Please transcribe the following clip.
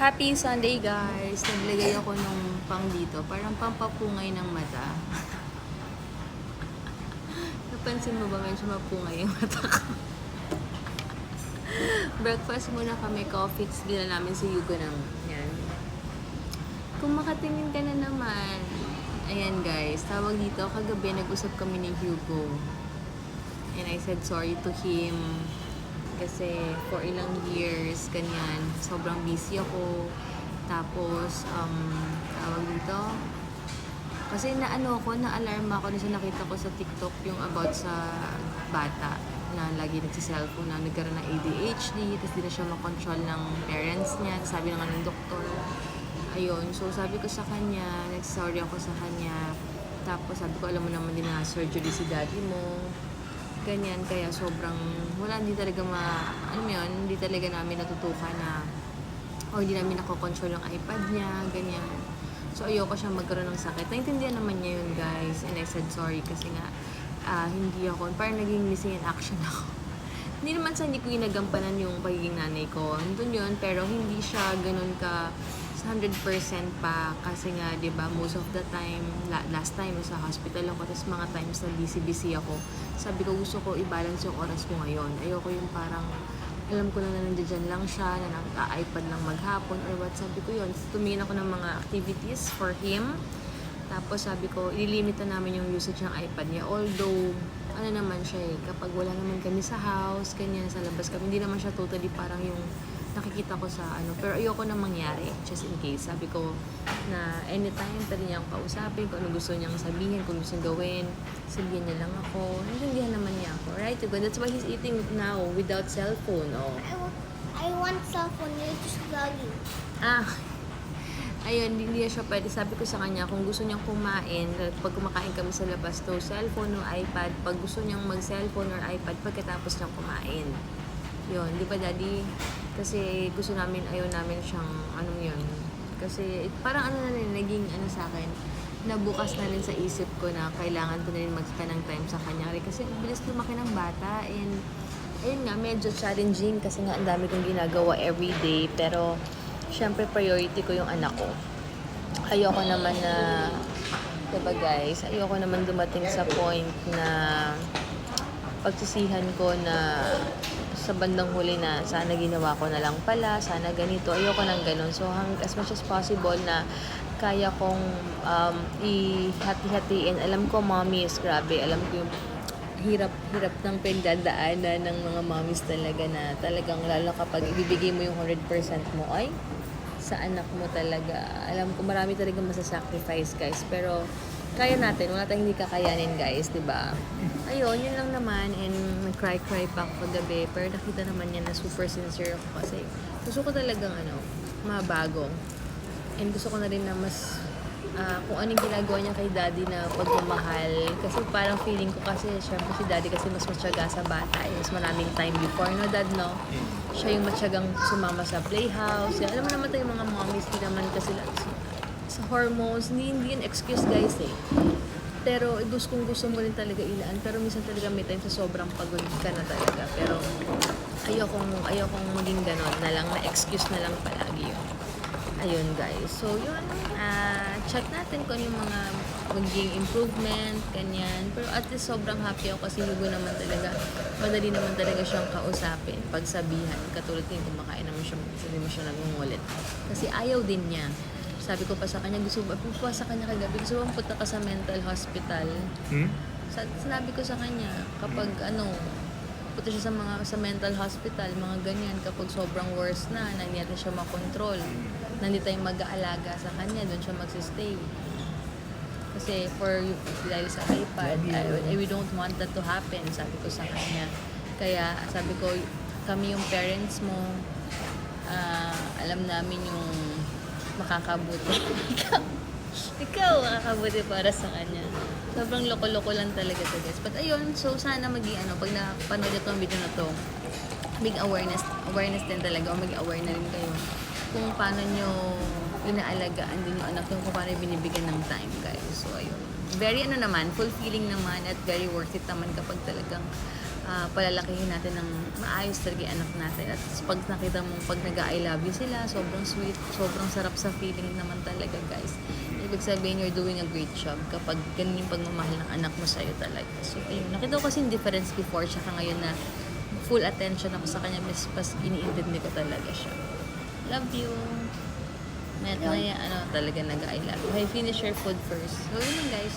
Happy Sunday guys! Naglagay ako nung pang dito, parang pampapungay ng mata. Napansin mo ba medyo mapungay yung mata ko? Breakfast muna kami, coffee, na namin si Yugo ng yan. Kung makatingin ka na naman, ayan guys, tawag dito, kagabi nag-usap kami ni Hugo. And I said sorry to him kasi for ilang years, ganyan, sobrang busy ako. Tapos, um, tawag dito, kasi naano ako, na-alarma ako sa nakita ko sa TikTok yung about sa bata na lagi nagsiselfone na nagkaroon ng ADHD, tapos di na siya makontrol ng parents niya, sabi na nga ng doktor. Ayun, so sabi ko sa kanya, nagsorry ako sa kanya, tapos sabi ko, alam mo naman din na surgery si daddy mo, ganyan, kaya sobrang, wala, hindi talaga ma, ano yun, hindi talaga namin natutukan na, o hindi namin nakokontrol yung iPad niya, ganyan. So, ayoko siya magkaroon ng sakit. Naintindihan naman niya yun, guys. And I said sorry kasi nga, ah, hindi ako, parang naging missing in action ako. hindi naman sa hindi ko ginagampanan yung pagiging nanay ko. Nandun yun, pero hindi siya ganun ka 100% pa kasi nga, di ba, most of the time, la- last time sa hospital ako, tapos mga times na busy-busy ako, sabi ko gusto ko i-balance yung oras ko ngayon. Ayoko yung parang, alam ko lang na nandiyan lang siya, na naka-iPad lang maghapon or what, sabi ko yun. Tumingin ako ng mga activities for him. Tapos sabi ko, ililimit na namin yung usage ng iPad niya. Although, ano naman siya eh, kapag wala naman kami sa house, ganyan, sa labas kami, hindi naman siya totally parang yung nakikita ko sa ano. Pero ayoko na mangyari, just in case. Sabi ko na anytime pwede niya akong kausapin, kung ano gusto niyang sabihin, kung gusto niyang gawin, sabihin niya lang ako. Naintindihan naman niya ako, right? Diba? That's why he's eating now without cellphone. Oh. I want, I want cell phone. You just vlogging. Ah, ayun, hindi siya pwede. Sabi ko sa kanya, kung gusto niyang kumain, pag kumakain kami sa labas to, cellphone o iPad, pag gusto niyang mag-cellphone or iPad, pagkatapos niyang kumain. Yun, di ba daddy? Kasi gusto namin, ayaw namin siyang, anong yun. Kasi parang ano na rin, naging ano sa akin, nabukas na rin sa isip ko na kailangan ko na rin magka ng time sa kanya. Kasi bilis lumaki ng bata and ayun nga, medyo challenging kasi nga ang dami kong ginagawa everyday. Pero, syempre priority ko yung anak ko. Ayoko naman na, diba guys, ayoko naman dumating sa point na pagsisihan ko na sa bandang huli na sana ginawa ko na lang pala, sana ganito. Ayoko nang ganun. So, hang, as much as possible na kaya kong um, ihati-hatiin. Alam ko, mommy is grabe. Alam ko yung hirap-hirap ng pinagdadaanan ng mga mommies talaga na talagang lalo kapag ibibigay mo yung 100% mo, ay, sa anak mo talaga. Alam ko marami talaga masasacrifice guys. Pero kaya natin. Wala tayong hindi kakayanin guys, di ba? Ayun, yun lang naman. And nag-cry-cry pa ako kagabi. Pero nakita naman niya na super sincere ako kasi gusto ko talagang ano, mabago. And gusto ko na rin na mas ah, kung anong ginagawa niya kay daddy na pagmamahal. Kasi parang feeling ko kasi, syempre si daddy kasi mas matyaga sa bata. Eh. Mas maraming time before, no dad, no? Siya yung matyagang sumama sa playhouse. Alam mo naman tayo mga mommies, di naman kasi la- sa hormones, hindi, hindi yun excuse guys eh. Pero gusto kung gusto mo rin talaga ilaan. Pero minsan talaga may time sa sobrang pagod ka na talaga. Pero ayokong, ayokong maging ganon na lang, na excuse na lang palagi yun. Ayun guys. So yun, ah check natin kung ano yung mga magiging improvement, ganyan. Pero at least sobrang happy ako kasi Hugo naman talaga, madali naman talaga siyang kausapin, pagsabihan. Katulad din kumakain naman siya, hindi mo siya nagungulit. Kasi ayaw din niya. Sabi ko pa sa kanya, gusto mo, pa sa kanya kagabi, gusto mo punta ka sa mental hospital. Hmm? Sa, sinabi ko sa kanya, kapag ano, punta siya sa mga sa mental hospital, mga ganyan, kapag sobrang worse na, na hindi natin siya makontrol, na hindi tayo mag-aalaga sa kanya, doon siya magsistay. Kasi for dahil sa iPad, I, we don't want that to happen, sabi ko sa kanya. Kaya sabi ko, kami yung parents mo, ah, alam namin yung makakabuti. ikaw, makakabuti para sa kanya. Sobrang loko-loko lang talaga to guys. But ayun, so sana magi ano, pag napanood ito ang video na to, big awareness, awareness din talaga, o mag-aware na rin kayo kung paano nyo inaalagaan din yung anak nyo, kung paano binibigyan ng time guys. So ayun. Very ano naman, fulfilling naman at very worth it naman kapag talagang ah, palalakihin natin ng maayos talaga anak natin. At pag nakita mo, pag nag-I love you sila, sobrang sweet, sobrang sarap sa feeling naman talaga, guys. Ibig sabihin, you're doing a great job kapag ganun yung pagmamahal ng anak mo sa'yo talaga. So, ayun. Nakita ko kasi yung difference before, tsaka ngayon na full attention ako sa kanya, mas, mas iniintindi ko talaga siya. Love you. Maya, maya, ano, talaga nag-I love you. Okay, finish your food first. So, yun guys.